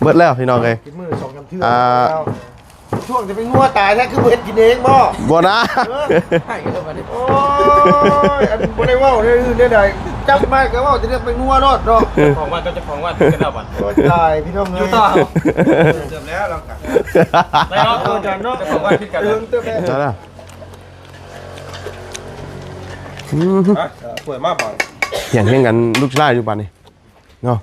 เบิดแล้วพี่น้องเอ้ยกินมือสองคำเทื่ออ่าช่วงจะเป็นงัวตายแท้คือเห็ดกินเองบ่บ่นะให้กันมาดิโอ้ยอันบ่ได้เว้าได้อื่นได้ใดจับมาก็เว้าจะเรียกเป็นงัวรอดเนาะของวันก็จะของวันกันเอาบัตรโอ้ยตายพี่น้องเอ้ยต่อเติมแล้วเรากันไม่เนาะเออจันเนาะจะของวันคิดกันเติมเติมแล้วจ้าละอืมสวยมากป่ะเถียงเฮียงกันลูกชายอยู่ป่านนี้ เนาะ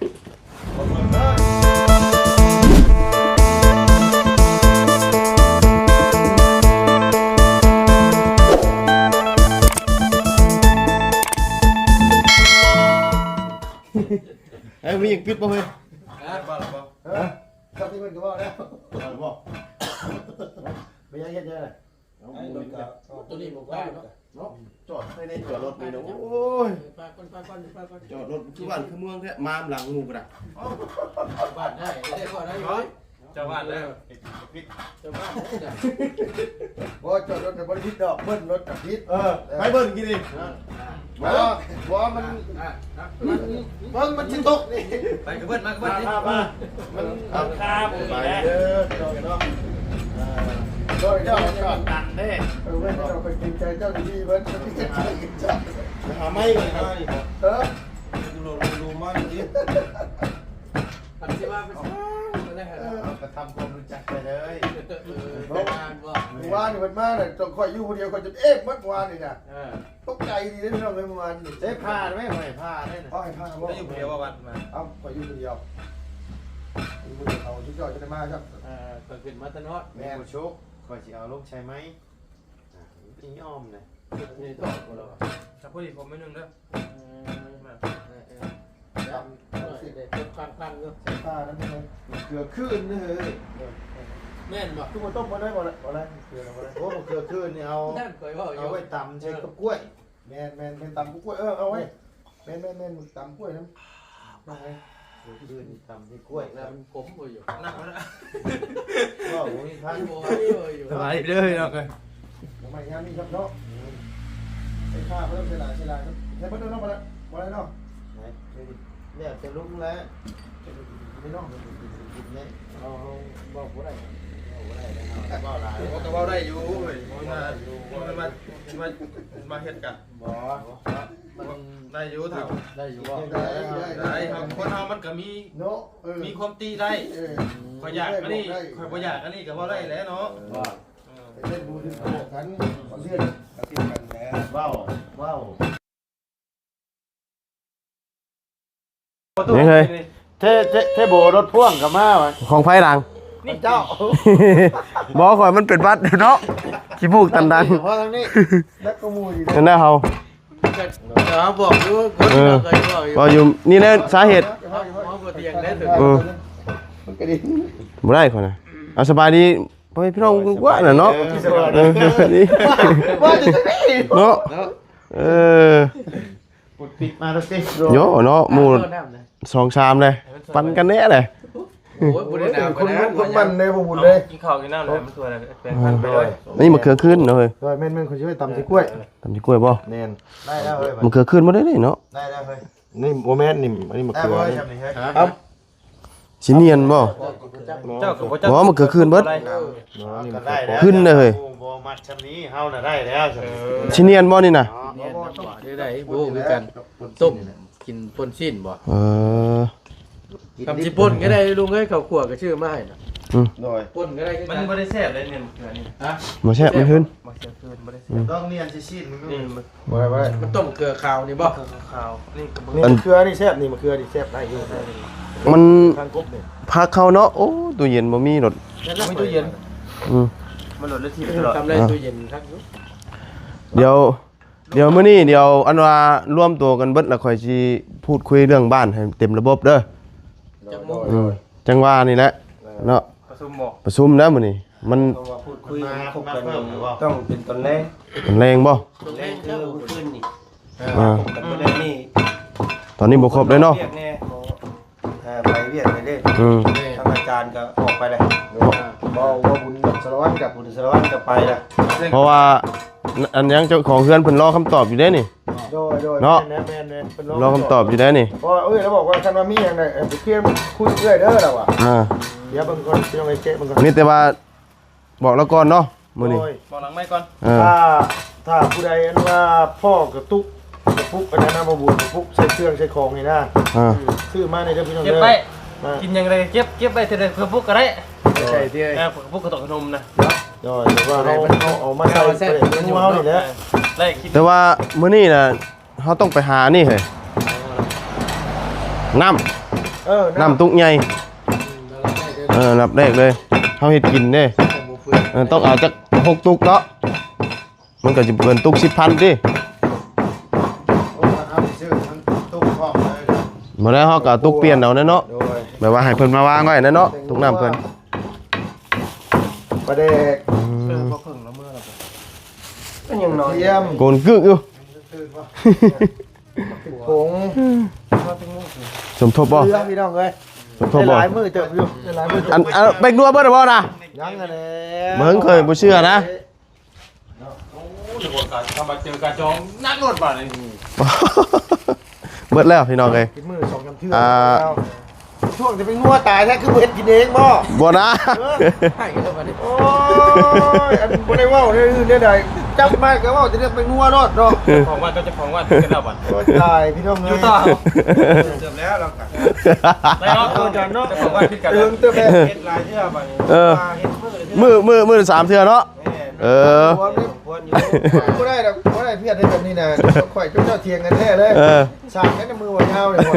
เอ้ยมีอีกปิดบ่เฮ้ยครับที่มันก็บอกแล้วบอกไม่ยัง เฮ็ดยังไงตัวนี้บอกว่าเนาะจอดในจอดรถนี่เนาะโอ้ยปลาคนปลาคนปลาคนจอดรถคือบ้านคือเมืองแท้มาหลังงูกระดาบ้านได้ได้ก็ได้เจ้าบ้านแล้วจะบ้านได้บ่จอดรถแต่บ่ได้พิษดอกเบิ้ลรถกับพิษเออไปเบิ่งกินดิบ่บ่มันมันเบิ่งมันสิตกนี่ไปกับเพื่อนมากับเพื่อนดิมันเอาคาผมไปเด้อเจ้าเนาะอ่าโดย เจ้าจอดกันเด้เออเว้ยเจ้าไปกินใจเจ้าดีๆเบิ่งมันสิจะกินใจหาไม่เลยนะเออดูดูมันดิปัจจุบันเป็นได้เออก็ทำความรู้จักไปเลยงานว่าเมื่อวานนี่มันมาเนี่ยต้องคอยอยู่คนเดียวคนจะเอ๊ะเมื่อวานนี่น่ะเออตกใจดีนะพี่น้องเลยเมื่อวานนี่ได้ผ้าไหมไม่ผ้าได้นะผ้าบ่ได้อยู่คนเดียววันมาเอาคอยอยู่คนเดียวอยู่คนเดียวเขาชุดยอดจะได้มาครับเออเกิดขึ้นมาตลอดแม่ผู้ชก คอยสิเอาลูกใช่ไหมพี่ยอมเลยในท้องของเราถ้าพูดอีกผมไม่นึงเด้อจำได้ได้คลังคลังเนาะตานั่นเองเกลือขึ้นนะเฮ้ยแม่นบ่ทุกคนต้มมาได้บ่ละบ่ละคืออะไรบ่ละโอ้เกลือขึ้นนี่เอานั่นเคยว่าอเอายู่ไว้ตำใช้กับกล้วยแมนแมนแมนตำกล้วยเออเอาไว้แมนแมนแมนตำกล้วยน้ำมาไงเกลือ ขึ้นนี่ตำที่กล้วยแล้วมันผมอยู่นั่งมาแล้วก็โอ้ยท่านโอ้ยอยู่สบายเด้อเนาะทำไมงานนี้ครับเนาะไอ้ข้าเพิ่มเวลาเวลาครับใช้เพิ่มเนาะบ่ละบ่ละเนาะไหนเนี่ยจะลุกแล้วไม่เนาะกินเนี่ยเอาบอกบ่ได้ก็หลายผมก็ว่าได้อยู่เฮ้ยมามามามามาเฮ็ดกันบ่ มันได้อยู่เท่าได้อยู่ว่าได้ได้ได้ครับคนเฮามันก็มีเนาะเออมีความตีได้เออขอยอยากอันนี้ขอยบ่อยากอันนี้ก็บ่ได้แล้วเนาะว่าเล่นบูถึงโบกันขอเลื่อนกระติดกันแล้วว้าวว้าวนี่เคยเทเทเทโบรถพ่วงกับมาวะของไฟดังนี่เจ้าบอกข่อยมันเป็นวัดเนาะขี้มูกตันดังเพราะทั้งนี้แล้วก็มูอยู่นั่นแหละเฮา เราบอกอยู่คนเราเคยบอกอยู่ก็อยู่นี่แหละสาเหตุหมอบ่เตียงได้ถึงเออมันกระดิ่งบ่ได้คนน่ะเอาสบายดีพ่อแม่พี่น้องกว่าน่ะเนาะเออนี่ว่าจะได้เนาะเออปุดปิดมาแล้วสิโยเนาะหมู่น้ำเลยสองชามเลยปันกันแน่เลย โอ้ยบ่ได้น้ำคนลุกคนมันเลยพวกบุญเลยกินข้าวกินน้ำเลยมันตัวอะไรเป็นพันไปเลยนี่มะเขือขึ้นเนาะเฮ้ยเฮ้ยแม่นแม่นคนช่วยตำสีกล้วยทำที่กล้วยบ่แน่นได้แล้วเฮ้ยมะเขือขึ้นบ่ได้เด้เนาะได้แล้วเฮ้ยนี่โมแม่นนี่อันนี้มะได้เขือเฮ้ยนี่ทำนี่เฮ้ยครับสิเนียนบ่เจ้ากับว่าบ่มันเกิดขึ้นเบิดก็ได้แล้วขึ้นเลยเฮ้ยโบมัดชำนี้เฮาน่ะได้แล้วสิสิเนียนบ่นี่น่ะได้ได้บ่คือกันต้มกินปนชิ้นบ่เออ คำสิป่นก็ได้ลุงเอ้ยข้าวคั่วก็ชื่อมาให้น่ะโดยป่นก็ได้มันบ่ได้แซ่บเลยเนี่ยเกลือนี่ฮะบ่แซ่บมันขึ้นบ่แซ่บคืนบ่ได้แซ่บต้องเนียนชิดๆมึงนี่นี่มันบ่ได้บ่ได้มันต้มเกลือขาวนี่บ่ข้าวนี่กระเบื้นี่องมะเขือนี่แซ่บนี่มะเขือนี่แซ่บได้อยู่มันทางกบนี่พักเข้าเนาะโอ้ตู้เย็นบ่มีรถไม่ตู้เย็นอืมมันหลดเลยทีตลอดทำได้ตู้เย็นครับอยู่เดี๋ยว เดี๋ยวมื้อนี้เดี๋ยวอันว่ารวมตัวกันเบิดแล้วค่อยสิพูดคุยเรื่องบ้านให้เต็มระบบเด้อ จังโมงอืมจังว่านี่แหละเนาะประชุมบอกประชุมแล้วมื้อนี้มันพูดคุยมาคบกันเพิ่มหรือว่าต้องเป็นตอนแรกมันแรงบ่ตรงนี้เจ้าขึ้นนี่อ่ากันบ่ได้นี่ตอนนี้บ่ครบเลยเนาะเรียกแน่อ่าไปเวียดไปเด้อืมทางอาจารย์ก็ออกไปเลยบ่ว่าบุญสารวัตรกับบุญสารวัตรก็ไปเลยเพราะว่า อันยังเจ้าของเฮือนเพิ่นรอคำตอบอยู่เด้นี่อ๋อโดยโดยเนาะ แม่แม่แม่เป็นรอคำตอบอยู่ได้นี่เพราะว่าเอ้ยแล้วบอกว่าคันว่ามีอย่างไรเออไปเคลียร์คุยเรื่อยเด้อแล้วอะอ่าเดี๋ยวบางคนพี่น้องไอ้เจ๊บางคนมีแต่ว่าบอกแล้วก่อนเนาะมื้อนี้โดย บอกหลังไม่ก่อนเออถ้าถ้าผู้ใดอันว่าพ่อกระตุกกระปุกอันนั้นนะมาบุญกระปุกใส่เครื่องใส่ของนี่นะอ่าซื้อมาในเด้อพี่น้องเก็บเด้อไปมากินยังไงเก็บเก็บไปเถอะเพื่อพวกก็ได้ใช่ที่เออพวกกระตกขนมนะ โดยแต่ว่าเราเอาเอามาใส่ไปในหัวเฮานี่แหละได้คิดแต่ว่ามื้อนี้น่ะเฮาต้องไปหานี่เฮ้ยน้ำเออน้ำตุกใหญ่เออรับแรกเลยเฮาเฮ็ดกินเด้เออต้องเอาจักหกตุกเนาะมันก็จะเกินตุก10,000ติโอ้เอาไปซื้อทั้งตุ้มพร้อมเลยบ่ได้เฮาก็เอาตุกเปลี่ยนเอาแน่เนาะโดย แบบว่าให้เพิ่นมาวางไว้แน่เนาะตุกน้ำเพิ่น ประเด็กเออพอเพิ่งแล้วเมื่อเราก็ยังน้อยเยี่ยมโกนกึกอยู่ ผงสมทบบ่เรือพี่น้องเอ้ยสมทบได้บ่หลายมือเจออยู่ได้หลายมือเจออันอันเป็กนัวเบิดบ่น่ะยังกันแล้วเบิ่งเคยบ่เชื่อนะทำมาเจอกระจองนักรถบาทเลยเบิดแล้วพี่น้องเอ้ยกินมือสองยำเทื่ออ่า ช่วงจะเป็นงัวตายแท้คือเฮ็ดกินเองบ่บ่นะให้กันแล้วมาดิโอ้ยอันบ่ได้เว้าได้อื่นได้ใดจับมาก็เว้าจะเรียกเป็นงัวรอดเนาะของว่าก็จะของว่ากันแล้วบัดโอ้ยตายพี่น้องเอ้ยต่อเติมแล้วเรากะได้เนาะตัวจันเนาะจะของว่าคิดกันเติมเติมแม่เฮ็ดลายเทื่อไปเออมาเฮ็ดมือเลยมือมือมือสามเทื่อเนาะแม่เออควรควรอยู่บ่ได้ดอกบ่ได้เพียรได้แบบนี้นะข่อยเจ้าเทียงกันแท้เลยเออสากกันมือว่ายาวเลยหมด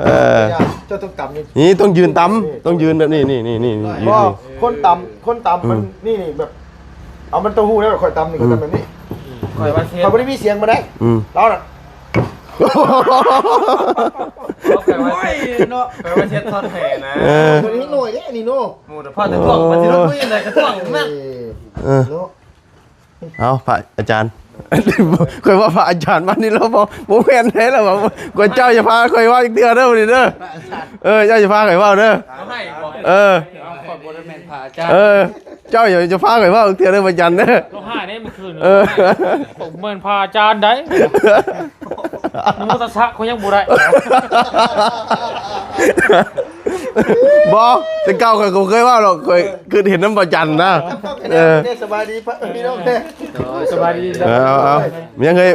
เออเจ้าต้องต่ำนี่นี่ต้องยืนตำต้องยืนแบบนี้นี่นี่นี่นี่ยืนก็นี่ คนต่ำคนต่ำมันนี่นี่แบบ เอามันเต้าหู้แล้วข่อยต่ำนี่ก็ต่ำแบบนี้คอยว่าเสียข่อยไม่ได้มีเสียงมาได้อืม เราน่ะคอยว่าเสียเนาะคอยว่าเสียทอดแห่นะเออ ตัวนี้หน่อยเนี่ยนี่โน่หมูแต่พ่อจะต้องมาที่รถคุยอะไรก็ต้องแม่เออโน่เอาพระอาจารย์ เคยว่าพระอาจารย์มานี่เราบอกผมเห็นได้แล้วบอกว่าเจ้าอย่าพาเคยว่าอีกเดือนเด้อวันนี้เด้อเออเจ้าอย่าพาเคยว่าเด้อเขาให้บอกเออขอบบริเวณผ่าจ้าเออ เจ้าอย่าจะพาเคยว่าอีกเดือนเด้อวันจันทร์เด้อเราหาได้เมื่อคืนเออผมเหมือนพาอาจารย์ได้นโมตัสสะเขายังบุได้ บอกแต่เก่าเคยผมเคยว่าหรอกเคยคือเห็นน้ำประจันนะเออเนี่ยสบายดีพี่น้องแท้สบายดีเอาเอาเอายังเคย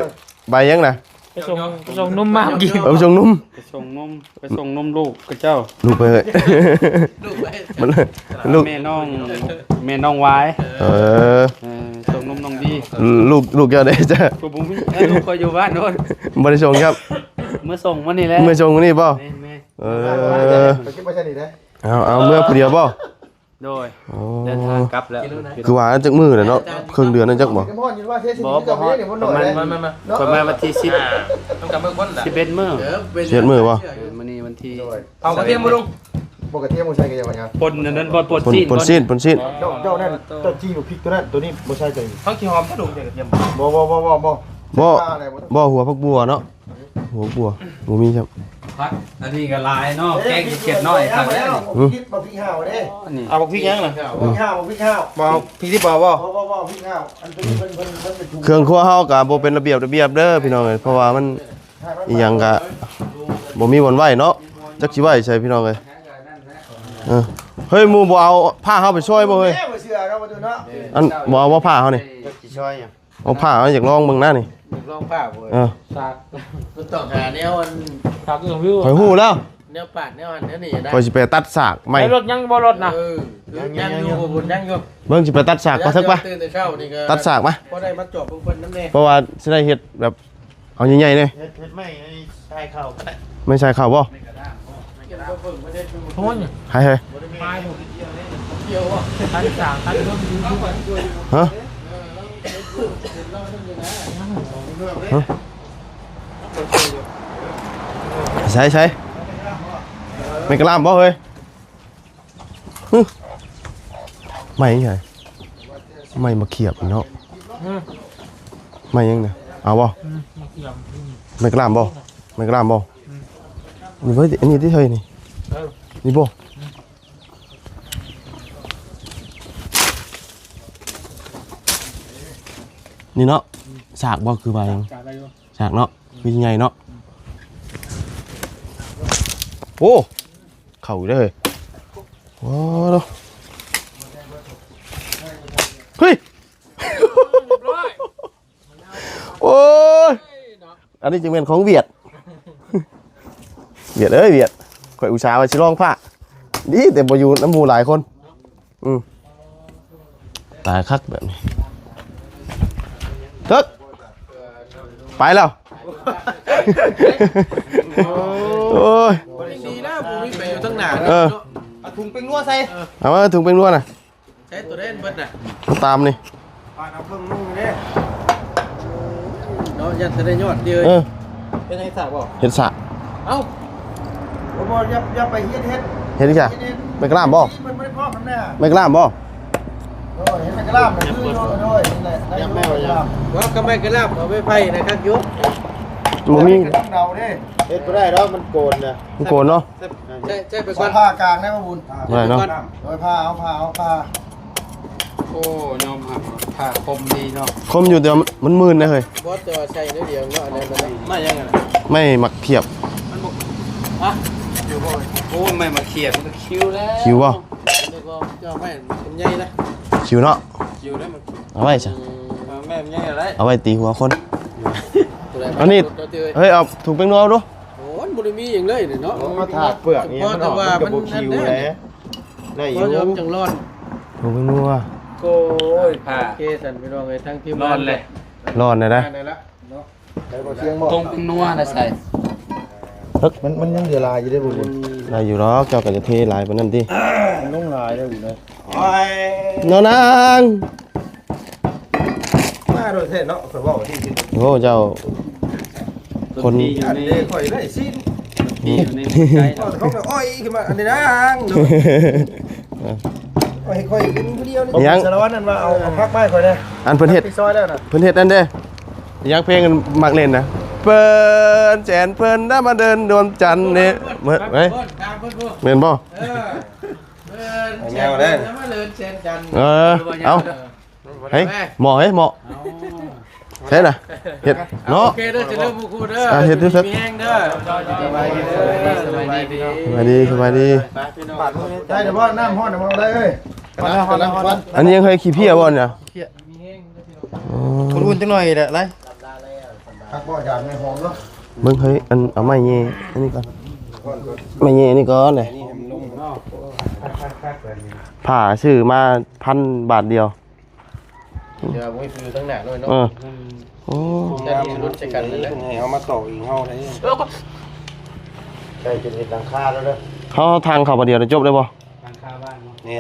ใบยังนะไปส่งไปส่งนุ่มมากเมื่อกี้ไปชงนุ่มไปส่งนมไปส่งนมลูกกับเจ้า ลูกไปเลยมันลูกแม่น้องแม่น้องไว้เออเออส่งนมน้องดีลูกลูกเจ้าได้จ้ะกูบุ้งเอ้ยลูกก็อยู่บ้านโน่นบริชงครับเมื่อส่งวันนี้แหละเมื่อชงนี่เปล่าแม่แม่ เออไปคิดว่าจะนี่ได้เอาเอาเมื่อผู้เดียวเปล่าโดยโอ้เดินทางกลับแล้วคือว่าจักมือเลยเนาะครึ่งเดือนนั่นจักบ่เดี๋ยวพ่อยินว่าเทศสิกับเรื่องเนี่ยมันหน่อยเลยมามามาคนมาวันที่สิบต้องกลับเมื่อวันละสิบเอ็ดมื้อเช็ดมือบ่วันนี้วันที่เอากระเทียมมาลงปกติมึงใช้กันยังไงปนอันนั้นบ่ปนปนซีนปนซีนปนซีนเจ้าเจ้านั่นเจ้าจี้อยู่พริกตัวนั้นตัวนี้ไม่ใช่ตัวนี้ทั้งขี้หอมทั้งดุงกระเทียมบ่บ่บ่บ่บ่บ่บ่หัวพักบัวเนาะ หัวบัวบ่มีครับพักอันนี้ก็ลายเนาะแกงเขียดน้อยครับแล้วพริกบ่พริกห้าวเด้อันนี้เอาพริกยังน่ะพริกห้าวพริกห้าวมาเอาพริกที่บ่บ่บ่บ่บ่พริกห้าวอันนี้เพิ่นเพิ่นเพิ่นเป็นถุงเครื่องครัวเฮาก็บ่เป็นระเบียบระเบียบเด้อพี่น้องเอ้ยเพราะว่ามันอีหยังก็บ่มีวันไหวเนาะจักสิไหวใช่พี่น้องเอ้ยเออเฮ้ยหมู่บ่เอาผ้าเฮาไปช่วยบ่เฮ้ยแม่บ่เชื่อเนาะบ่ดูเนาะอันบ่เอาว่าผ้าเฮานี่สิช่วยหยัง เอาผ้าเฮาอยากลองเบิ่งหน้านี่ลองผ้าบ่เออสากก็ต้องหาแนวสากเอื้องวิวข่อยฮู้แล้วแนวปาดแนวอันนี้ได้ข่อยสิไปตัดสากใหม่ไอ้รถยังบ่รถนะเออยังอยู่บุญยังอยู่เบิ่งสิไปตัดสากก็ทึกปะตื่นแต่เช้านี่ก็ตัดสากมาพอได้มาจบเพิ่นน้ำแน่เพราะว่าสิได้เฮ็ดแบบเอาใหญ่ๆเลยเฮ็ดเฮ็ดไม่ให้ชายเข้าก็ได้ไม่ใช่ข้าวบ่โอ้ยใช่เฮ้ยตายหมดตันสากตันรถอยู่ทุกวันฮะฮะ ใช่ใช่ไม่กล้ามบ่เฮ้ยฮึไม่ยังไงไม่มาเขียบเนาะไม่ยังเนี่ยเอาบ่ไม่กล้ามบ่ไม่กล้ามบ่นี่เว้ยอันนี้ที่เฮ้ยนี่นี่บ่ นี่เนาะสากบ่คือว่าหยังสากอะไรอยู่ฉากเนาะวิญญาณเนาะโอ้เข่าอยู่เด้อโอ้โหเฮ้ยโอ้ยอันนี้จึงเป็นของเวียดเวียดเอ้ยเวียดข่อยอุตส่าห์ว่าสิลองผ้าดีแต่บ่อยู่น้ำหมูหลายคน อืมตายคักแบบนี้ตึก ไปแล้ว โอ้ย ดีนะผมมีไปอยู่ตั้งนานเออ เอาถุงเป็นนัวใส่เอามาถุงเป็นรั่วน่ะ ใช้ตัวเล่นเบิดน่ะตามนี่ ปาดเอาเพิ่งนุ่งเด้เนาะยันจะได้ยอดเดียวเออ เป็นไงสาวบ่เห็ดสระเอ้าบ่บ่อย่าอย่าไปเฮ็ดเฮ็ดเห็ดดิจ้ะเฮ็ดเฮ็ดไม่กล้ามบ่มันไม่ได้พร้อมนำแน่ไม่กล้ามบ่โอ้ย เห็นมันกระลาบมันคือโดยโดยนี่แหละได้อยู่กระลาบว่าก็ไม่กระลาบเอาไปไผ่นะครับยุกบ่มีกระเดาเด้เฮ็ดบ่ได้ดอกมันโกนนะมันโกนเนาะใช่ใช่ไปใส่ก่อนผ้ากลางได้ป่ะบุญไม่เนาะโดยผ้าเอาผ้าเอาผ้าโอ้ยอมครับผ่าคมดีเนาะคมอยู่แต่ว่ามันมืนนะเฮ้ยบอสจะใช้ได้เดียวเนาะอันนั้นมันไม่ยังไงไม่หมักเขียบอะอยู่บ่โอ้ไม่มาเขียนมันก็คิวแล้วคิวบ่เดี๋ยวก็เจ้าแม่มันใหญ่นะ คิวเนาะคิวได้มันเอาไว้จ้ะแม่มันใหญ่อะไรเอาไว้ตีหัวคนตัวไหอันนี้ตัวเตยเฮ้ยเอาถุงเป็นนัวดูโอ้ยบุรีมีอย่างเลยเนาะมาถากเปลือกนี่มันออกมันก็บ่คิวเลยได้อเพราะยยู่อมจังร้อนถุงเป็นนัวโอ้ยผ่าเคสันไปลองเลยทั้งทีมร้อนเลยร้อนเลยนะได้ละเนาะได้บ่เชียงบ่ตรงนัวนะใส่มันมันยังเหลือลายอยู่ได้บุญ ได้อยู่หรอกเจ้าก็จะเทหลายปานนั้นติมันต้องลายได้บุญเลยโอ้ยน้องนางมาโดยเทศเนาะข่อยบอกว่าที่สิโอ้เจ้า คนอันนี้ข่อยได้สิ้นดีอยู่ในใจเขาก็อ้อยขึ้นมาอันนี้นางเนาะข่อยข่อยกินผู้เดียวนี่ยัง สารวัตรนั่นว่าเอาเอาพักไม้ก่อนนะอันเพิ่นเฮ็ดไปซอยแล้วน่ะเพิ่นเฮ็ดนั่นเด้ยังเพลงกันมักเล่นนะ เปิ้นแจนเพิ่นได้มาเดินดวงจันทร์เนี่ยเหมือนเฮ้ยตามเพื่อนพวกแม่นบ่เออเออแชร์กันมาเลินแชร์กันเออเอาเฮ้ยเหมาะเฮ้ยเหมาะใช่น่ะเฮ็ดเนาะโอเคเด้อจะเริ่มบุคูเด้ออะเฮ็ดด้วยครับมีแห้งเด้อสบายดีเด้อสบายดีสบายดีสบายดีได้เดี๋ยวว่าน้ำห้อนเดี๋ยวมาเอาได้เอ้ยห้อนห้อนห้อนอันนี้ยังเคยขี่เพียบ่เนี่ยอ๋ออุ่นๆจังหน่อยแหละไร พักบ่อยากในหอมเนาะเบิ่งเฮ้ยอันเอาไม้เย่อันนี้ก่อนไม้เย่อันนี้ก่อนเลยผ่าซื้อมาพันบาทเดียวเดี๋ยวผมฟิวตั้งหน้าหน่อยเนาะเออโอ้จะดีรุ่นใช้กันเลยแหละให้เอามาต่ออีกเฮาได้ใกล้จะเห็นหลังคาแล้วเด้อเขาทางเข้าบ่เดียวจะจบได้บ่นี่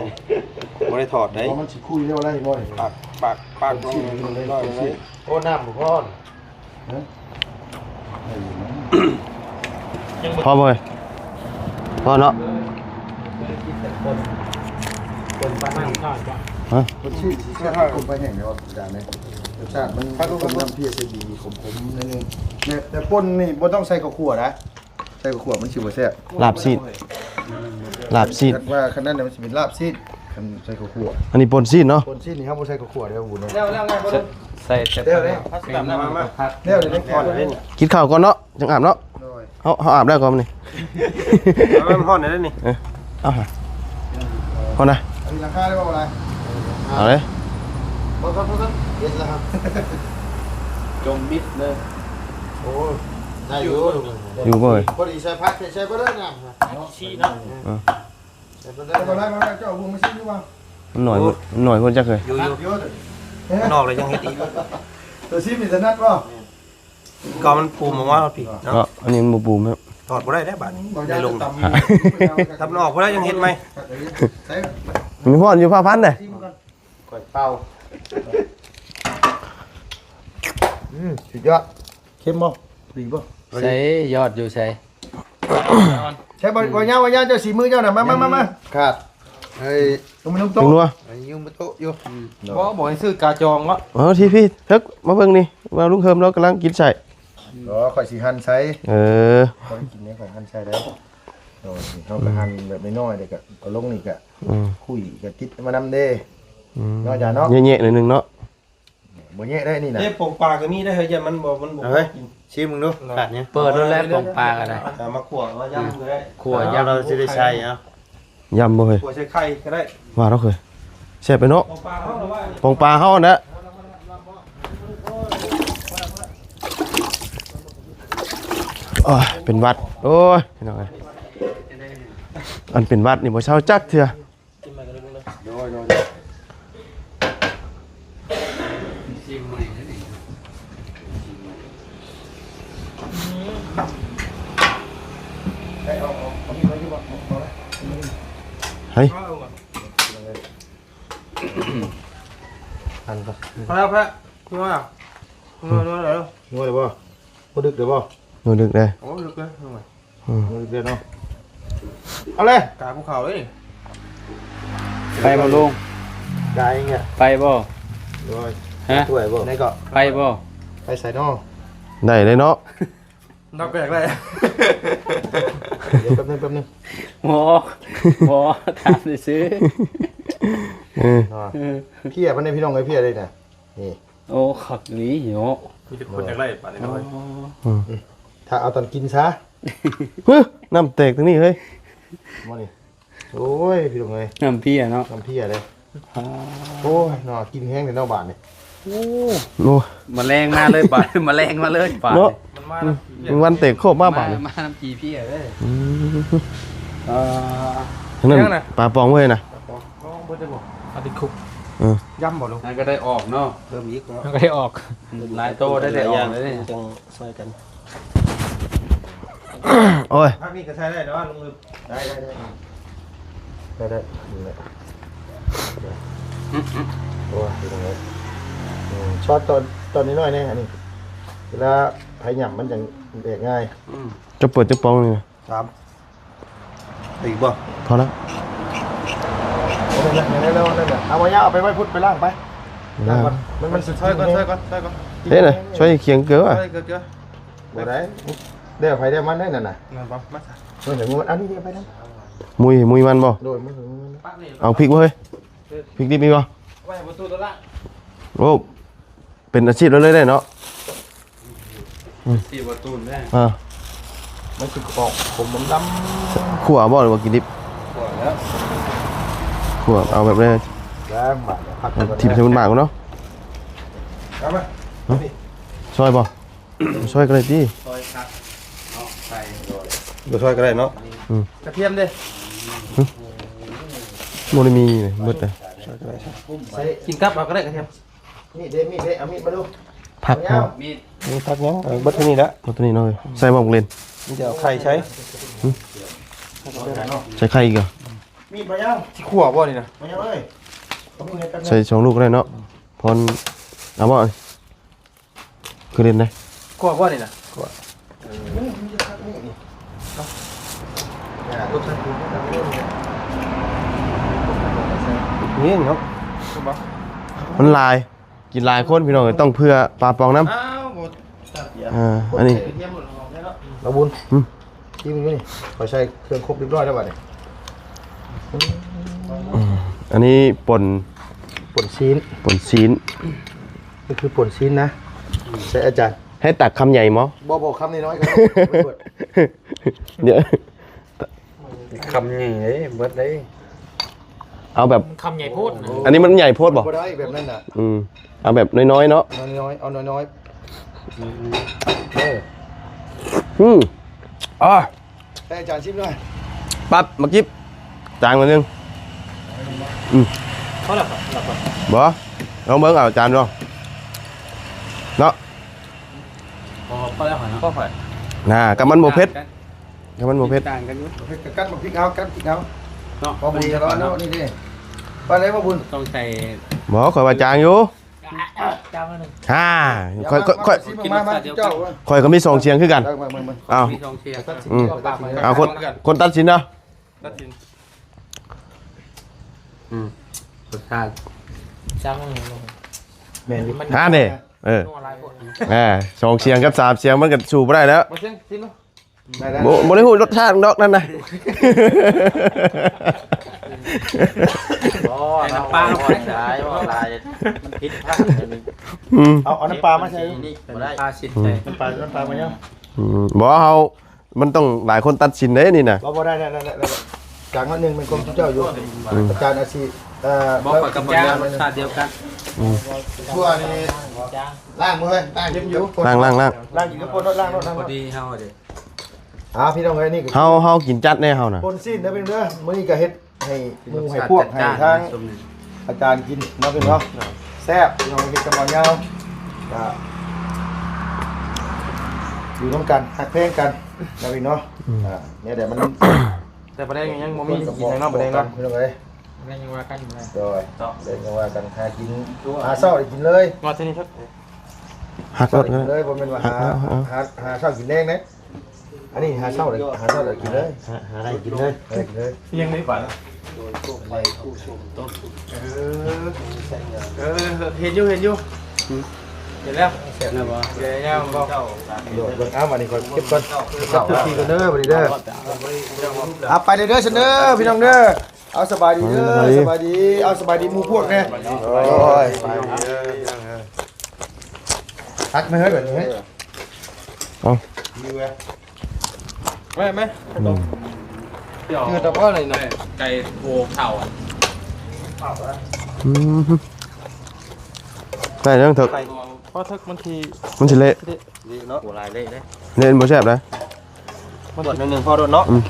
บ่ได้ถอดได้เพราะมันสิคุยเรียกว่าได้บ่อยปากปากปากน้องน้อยเลยโอ้น้ำบ่พอ พอบ่เอ้ยพอเนาะคนชื่อสิเชื่อคนไปแห่งเดียวจานนี้รสชาติมันต้มน้ำเพียซีดีขมๆนิดนึงเนี่ยแต่ป่นนี่บ่ต้องใส่ข้าวคั่วนะใส่ข้าวคั่วมันสิบ่แซ่บลาบซีดลาบซีดคันว่าคันนั้นน่ะมันสิเป็นลาบซีด คันใส่ข้าวคั่วอันนี้ปนซีดเนาะป่นซีดนี่ครับบ่ใส่ข้าวคั่วเด้อบุญเนาะ แล้วแล้วไงบ่ต้องใส่แต่เด้อเด้อพัสดุมามาเด้อเด้อก่อนเด้อกินข้าวก่อนเนาะจังอาบเนาะโดยเฮาเฮาอาบได้ก่อนมื้อนี่ มันฮ้อนได้นี่เอาหาพอนะอันนี้ราคาได้บ่อะไรเอาเลยบ่ครับบ่ครับเย็นแล้วครับ จมมิดเลยโอ้ได้อยู่อยู่บ่เอ้ยพอดีใส่พักใส่บ่ได้น้ำชีเนาะ ใส่บ่ได้บ่ได้มาเจ้าบุ้งมาชิมดีกว่ามันหน่อยพุ่นมันหน่อยพุ่นจักเคยอยู่อยู่เยอะเลยนอกเลยยังเฮ็ดอีกตัวชิมนี่ถนัดบ่ก็มันปูมาว่าพี่ก็เนาะอันนี้มันบ่ปูมครับถอดบ่ได้ได้บาดนี้บ่ได้ยากลงตำทำนอกบ่ได้ยังเฮ็ดไหมใส่มีพ่อนอยู่ผ้าพันเด้ชิมก่อนก่อยเป่าอืมสุดยอดเค็มบ่ดีบ่ใส่ยอดอยู่ใส่ ใช่บ่บ่ยาวบ่ยาวเจ้าสีมือเจ้าน่ะมามามามาขาดเฮ้ยตรงมันถึงโต๊ะนัวยุ่งบ่โตอยู่บ่บอกให้ซื้อกาจองวะอ๋อที่พี่เทึกมาเบิ่งนี่ว่าลุงเฮิมเรากำลังกินใส่ อ๋อข่อยสิหั่นใส่เออ ข่อยกินเนี่ยข่อยหั่นใส่แล้วโอ้ยเฮาก็หั่นแบบน้อยๆเด้ก็เอาลงนี่ก็อืมคุยก็ติดมานำเด้อืมเนาะจ้ะเนาะแย่ๆหน่อยหนึงเนาะบบ่แย่ได้นี่นะเด้ปงปลาก็มีได้เฮ้ยอย่ามันบ่มันบ่เอาเฮ้ย ชิมมึงดูขาดเนี่ยเปิดแล้วแลปองปลาก็ได้แต่มาขั่วว่าย่ำก็ได้ขั่วเอายำเราจะได้ใช้เอายำบ่เฮ้ยขั่วใส่ไข่ก็ได้ว่าเราเคยแซ่บไปเนาะปงปลาเขาหรือว่าปองปลาเฮานะโอ้ยเป็นหวัด โอ้ยพี่น้องเอ้ยอันเป็นหวัดนี่บ่เช้าจักเถื่อ เฮ้ย ทันปะ พอแล้วพอแล้วพี่ว่านัวนัวเดี๋ยวนวดเลยบ่บ่ดึกเดี๋ยวบ่หนูดึกได้โอ้ลึกเลยนวดเดี๋ยวเนาะเอาเลยกาภูเขาเลยไปบ่ลุงได้เงี้ยไปบ่โดยฮะถ้วยบ่ไหนก็ไปบ่ไปใส่นอกได้เลยเนาะนับแปลกเลยเดี๋ยวแป๊บนึงแป๊บนึงหมอหมอถามได้ซื้อเออเนาะพี่อะเพิ่นได้พี่น้องไอ้พี่ได้น่ะ นี่โอ้ขักนี้เนาะมีแต่คนอยากไล่ป่านนี้น้อยถ้าเอาตอนกินซะเฮ้ยน้ำแตกตรงนี้เฮ้ยมานี่โอ้ยพี่น้องเอ้ยน้ำพี่อะเนาะน้ำพี่อะเลยโอ้ยเนาะกินแห้งในนอกบ้านนี่โอ้แมลงมาเลยบาดแมลงมาเลยบาดเนาะมันมามึงวันเตะโคบมามาบาดมาน้ำจีพี่อะเด้ออืมอ่าทั้งนั้นปลาปองเว้ยนะเอาติดคุก ย่ำบ่ลงนั่นก็ได้ออกเนาะเริ่มอีกแล้วมันก็ได้ออก หลายโตได้ได้ออกเลยเนี่ยจังช่วยกันโอ้ยภาคนี้ก็ใช้ได้เนาะลุงลืมได้ได้ได้ได้ได้นี่แหละโอ้ยพี่น้องเอ้ยอืมช็อตตอนตอนนี้น้อยแน่อันนี้เวลาไผหย่ำมันจังเบรกง่ายจะเปิดจะปองนี่นะสามอีกบ่พอแล้ว เอาไปเลยเอาไปเลยเอาไว้ยาเอาไปไว้พุทธไปล่างไปล่างก่อนมันมันสุดช่วยก่อนช่วยก่อนช่วยก่อนเฮ้ยน่ะช่วยเคียงเกลือว่ะช่วยเกลือเกลือบ่ได้เดี๋ยวไผได้มันได้นั่นน่ะนั่นบ่มาซะเมื่อไหร่มันอันนี้เดี๋ยวไปนั่นมุยมุยมันบ่โดยมันถึงมันเอาพริกบ่เฮ้ยพริกดิบมีบ่ไว้ประตูตัวละโอ้เป็นอาชีพแล้วเลยได้เนาะสี่ประตูแม่อ่ามันคือออกผมมันดำขั่วบ่หรือว่ากินดิบก่อนแล้ว ขั่วเอาแบบนี้แล้วบาดพักก่อนทิมใส่มันหมากเนาะเอามาช่วยบ่ช่วยกันเลยดิซอยครับเอาใส่เดี๋ยวช่วยก็ได้เนาะกระเทียมดิบ่ได้มีเลยหมดเลยใส่กินกับเอาก็ได้กระเทียมมีดเด้มีดเด้เอามีดมาดูผักเอาเนาะมีดนี่พักเนาะเอาเบัดที่นี่ละเอาตัวนี้เนาะเว้ยใส่บ่งเล่นนี่จะเอาไข่ใช้ใส่ไข่อีกเหรอ มีดมายังที่ขั่วบ่นี่นะมายังเอ้ยเอามีดให้กันใส่สองลูกก็ได้เนาะพรเอาบ่คือเล่นได้ขั่วบ่นี่นะลูกชายกูนี่เนาะมันลายกินลายคนพี่น้องต้องเพื่อปลาปองน้อ้าวบ่ำอ่าอันนี้กระเทียมหมดแล้วเนาะ เราบุญอืม ที่มึงนี่ขอใช้เครื่องครบเรียบร้อยแล้วบัดนี้ อันนี้ป่นป่นชิ้นป่นซีนก็คือป่นชิ้นนะใช่อาจารย์ ให้ตักคำใหญ่มั้งบ่บอกคำน้อยๆกันเดี๋ยวคำนี้เด้เบิดเลยเอาแบบคำใหญ่พูดนะอันนี้มันใหญ่โพดบ่บ่ได้แบบนั้นน่ะอืมเอาแบบน้อยๆเนาะน้อยๆเอาน้อยอืมอ๋อๆให้อาจารย์ชิมหน่อยปั๊บมากิบ จานมาหนึงเขาหลับหลับบ่ลองเบิ่งเอาจานดูเนาะพอพอแล้วหอยเนาะก็ไข่น่ากับมันบ่เผ็ดกับมันบ่เผ็ดต่างกันอยู่เฮ้ยกัดมาพริกเอากัดพริกเอาเนาะบ่บุญจะร้อนเนาะนี่ดิว่าอะไรบ่บุญต้องใส่บ่ข่อยว่าจางอยู่จามมาหนึ่งฮ่าข่อยข่อยข่อยชิมมามาเจ้าข่อยก็มีสองเสียงคือกันเอามามามาอ้าวมีทองเชียร์อืมปากมันเอาคนคนตัดสินเนาะตัดสิน รสชาติจามมาหนึ่งลงแม่นดิมันฮ่าเด้เออนัวลายพวกแหมสองเสียงกับสามเสียงมันก็สู้บ่ได้แล้วมาเสียงชิมเนาะได้ได้บ่บ่ได้ฮู้รสชาติดอกนั่นน่ะอ๋อน้ำปลาเอาไปใช้ว่าลายมันผิดพลาดอันนี้อืมเอาเอาน้ำปลามาใส่นี่บ่ได้พาสิใส่น้ำปลาน้ำปลามายังอืมบ่เฮามันต้องหลายคนตัดสินเด้นี่น่ะบ่บ่ได้ได้ได้ได้ กลางวันหนึ่งเป็นกรมเจ้าอยู่อาจารย์อาชีเอ่อบอกกับยารสชาติเดียวกันทั่วนี่ล่างมือเฮ้ยล่างยิ้มอยู่ล่างล่างล่างล่างอยู่กับปนรถล่างรถล่างพรอถดีเฮาเด้อ่าพี่น้องเอ้ยนี่ก็เฮาเฮากินจัดแน่เฮาน่ะปนสิ้นนะเป็นเด้อมื้อนี้ก็เฮ็ดให้หมู่ให้พวกให้ทางอาจารย์กินเนาะเป็นเนาะแซ่บพี่น้องกินกันบ่ยาวก็อยู่ร่วมกันหักเพลงกันนะพี่เนาะอ่าเนี่ยเดี๋ยวมัน แต่ประเด็นยังบ่มีกินในนอกประเด็นเนาะพี่น้องเอ้ยแม่ยังว่ากันอยู่นะโดยเดินกันว่ากันหากินหาเช้าได้กินเลยงอที่นี่ครับหักรเช้าถได้กักินนเลยบ่แม่นว่าหาเอาเอาหาหาเช้ากินแรงนะอันนี้หาเช้าได้หาเช้าได้กินเลยหาได้กินเลยได้กินเลยยังไม่ฝันเออเออเห็นอยู่เห็นอยู่ เห็นแล้วเสร็จแล้วบ่เดี๋ยวเนี่ยมันบอกโดดเบิ่งเอามานี่ก่อนเก็บก่อนเก็บทุกทีก่อนเด้อบัดนี้เด้อเอาไปเด้อเด้อเสนอพี่น้องเด้อเอาสบายดีเด้อสบายดีเอาสบายดีหมู่พวกแน่โอ้ยทักไหมเฮ้ยแบบนี้เอาไม่ไม่อืมคือแต่ว่าอะไรนะไก่โหเข่าอะอืมได้ยังเถอะ เพราะถ้าบางทีมันสิเละโหลายเละเด้เล่นบ่แซ่บนะมันตรวจหนึ่งพอโดนเนาะอืม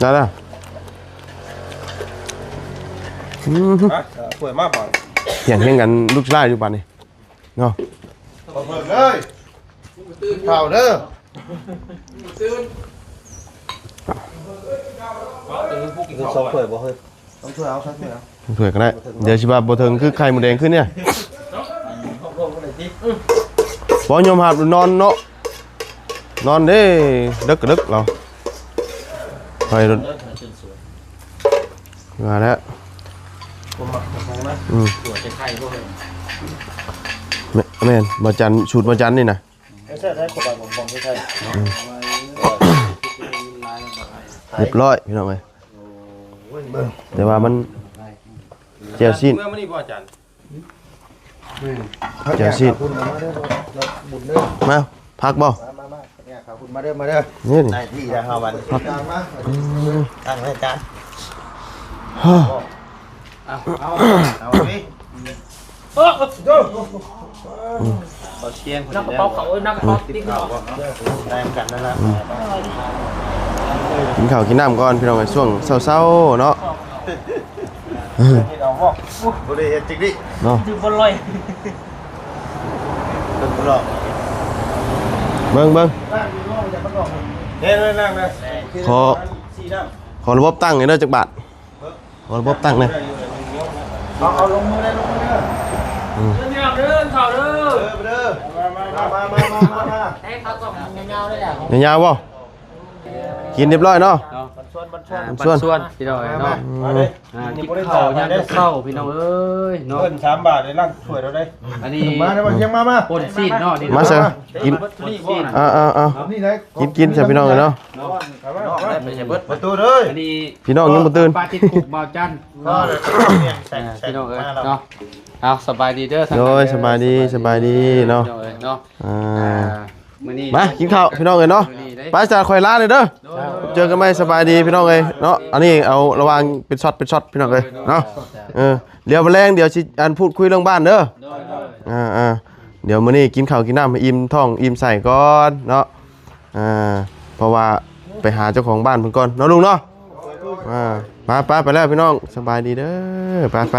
ได้ละอืมอะสวยมากป่ะเถียงเฮียงกันลูกชายอยู่ป่านนี้เนาะเปิดเลยเข่าเด้อสองเปิดบ่เฮ้ยต้องช่วยเอาช่วยเอา เผื่อก็ได้เดี๋ยวสิว่าบ่เทิงคือไข่หมูแดงขึ้นเนี่ย บ่ยอมหับนอนเนาะนอนเด้ดึกก็ดึกเราไปรถมาแล้วอืมตัวจะไข่พวกนี้แม่แม่นบ่จันชุดบ่จันนี่นะไม่ใช่ใช่ขวดผมผมไม่ใช่เรียบร้อยพี่น้องเอ้ยแต่ว่ามันเจียวสิ้นเมื่อมันนี่บ่อาจารย์ เจียวสิ้นคุณมาเด้อบุญเด้อมาพักบ่มามามาเนี่ยขอบคุณมาเด้อมาเด้อนี่นี่ได้ที่ได้ห้าวันจานมาตั้งไว้จานฮ่าเอาดิเขาเชียงคนนักกระเดียเป๋าวเขาเอ้ยนักกระเป๋าติ๊กเขาได้กันนั่นแหละกินข้าวกินน้ำก่อนพี่น้องเอ้ยช่วงเช้าๆเนาะ ที่เราบอกบริเวณจริงดิเนาะอยู่บนลอยเป็นบล็อกเบิ่งเบิ่งเนี่ยเลยนั่งเลยขอขอระบบตั้งหน่อยเด้อจักบาทขอระบบตั้งหน่อยเอาเอาลงมือเลยลงมือเลยเดินเดินเขาเด้อเด้อมามามามามามาให้เขาส่งยาวๆเลยอะยาวๆบ่ กินเรียบร้อยเนาะชวนบันชวนส่วน ส่วนพี่น้องเนาะมาเลยอ่ากินข้าวยามเข้าพี่น้องเอ้ยเนาะเงินสามบาทในร่างถ้วยเราได้อันนี้มาได้ป่ะยังมามาปนซีนเนาะนี่มาเซอกินนี่ซีนอ่าๆนี่เลยๆกินกินใส่พี่น้องเลยเนาะเนาะได้ไปใช้เบิดประตูเลยอันนี้พี่น้องยังบ่ตื่น ปลาติดคุกบ่าวจันก็เลยอ่าพี่น้องเอ้ยเนาะเอาสบายดีเด้อโดยสบายดีสบายดีเนาะ พี่องอ้ยเนาะอ่า อ่า มื้อนี้มากินข้าวพี่น้องเลยเนาะไปจ้าคอยลาเลยเด้อเจอกันไหมสบายดีพี่น้องเลยเนาะอันนี้เอาระวังเป็นช็อตเป็นช็อตพี่น้องเลยเนาะเออเดี๋ยวมาแรงเดี๋ยวสิอันพูดคุยเรื่องบ้านเด้ออ่าอ่าเดี๋ยวมื้อนี้กินข้าวกินน้ำให้อิ่มท้องอิ่มใส่ก่อนเนาะอ่าเพราะว่าไปหาเจ้าของบ้านเพิ่นก่อนเนาะลุงเนาะอ่าไปไปไปแล้วพี่น้องสบายดีเด้อไปไป